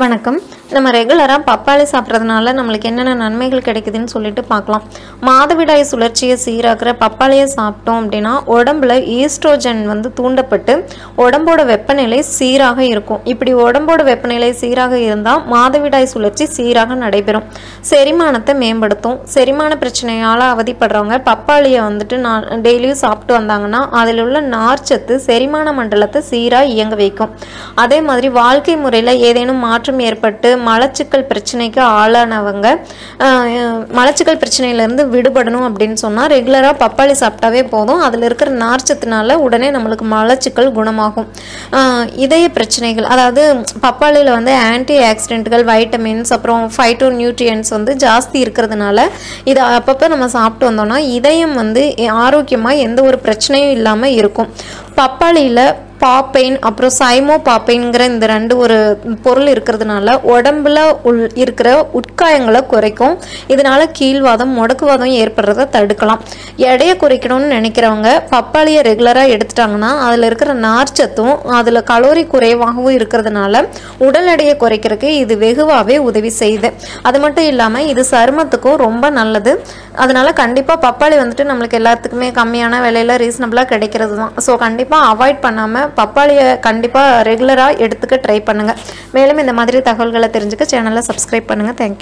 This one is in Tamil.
வணக்கம். நம்ம ரெகுலராக பப்பாளி சாப்பிட்றதுனால நம்மளுக்கு என்னென்ன நன்மைகள் கிடைக்குதுன்னு சொல்லிட்டு பார்க்கலாம். மாதவிடாய் சுழற்சியை சீராக்கிற பப்பாளியை சாப்பிட்டோம் அப்படின்னா உடம்புல ஈஸ்ட்ரோஜன் வந்து தூண்டப்பட்டு உடம்போட வெப்பநிலை சீராக இருக்கும். இப்படி உடம்போட வெப்பநிலை சீராக இருந்தால் மாதவிடாய் சுழற்சி சீராக நடைபெறும். செரிமானத்தை மேம்படுத்தும். செரிமான பிரச்சனையால் அவதிப்படுறவங்க பப்பாளியை வந்துட்டு நான் டெய்லியும் சாப்பிட்டு வந்தாங்கன்னா அதில் உள்ள நார்ச்சத்து செரிமான மண்டலத்தை சீராக இயங்க வைக்கும். அதே மாதிரி வாழ்க்கை முறையில் ஏதேனும் மாற்றம் ஏற்பட்டு மலச்சிக்கல் பிரச்சனைக்கு ஆளானவங்க மலச்சிக்கல் பிரச்சனையிலேருந்து விடுபடணும் அப்படின்னு சொன்னால் ரெகுலராக பப்பாளி சாப்பிட்டாவே போதும். அதில் இருக்கிற நார்ச்சத்தினால உடனே நம்மளுக்கு மலச்சிக்கல் குணமாகும். இதய பிரச்சனைகள் அதாவது பப்பாளியில் வந்து ஆன்டி ஆக்சிடென்ட்கள் வைட்டமின்ஸ் அப்புறம் ஃபைட்டோ நியூட்ரியன்ஸ் வந்து ஜாஸ்தி இருக்கிறதுனால இதை அப்பப்போ நம்ம சாப்பிட்டு வந்தோம்னா இதயம் வந்து ஆரோக்கியமாக எந்த ஒரு பிரச்சனையும் இல்லாமல் இருக்கும். பப்பாளியில் பாப்பைன் அப்புறம் சைமோ பாப்பைன்கிற இந்த ரெண்டு ஒரு பொருள் இருக்கிறதுனால உடம்புல உள் இருக்கிற உட்காயங்களை குறைக்கும். இதனால கீழ்வாதம் முடக்குவாதம் ஏற்படுறத தடுக்கலாம். எடையை குறைக்கணும்னு நினைக்கிறவங்க பப்பாளியை ரெகுலராக எடுத்துட்டாங்கன்னா அதில் இருக்கிற நார்ச்சத்தும் அதில் கலோரி குறைவாகவும் இருக்கிறதுனால உடல் எடையை குறைக்கிறதுக்கு இது வெகுவாகவே உதவி செய்யுது. அது மட்டும் இல்லாமல் இது சருமத்துக்கும் ரொம்ப நல்லது. அதனால் கண்டிப்பாக பப்பாளி வந்துட்டு நம்மளுக்கு எல்லாத்துக்குமே கம்மியான விலையில ரீசனபிளாக கிடைக்கிறது தான் ஸோ கண்டிப்பாக அவாய்ட் பண்ணாமல் பப்பாளியை கண்டிப்பாக ரெகுலராக எடுத்துக்க ட்ரை பண்ணுங்கள் மேலும் இந்த மாதிரி தகவல்களை தெரிஞ்சுக்க சேனலை சப்ஸ்கிரைப் பண்ணுங்கள் தேங்க்யூ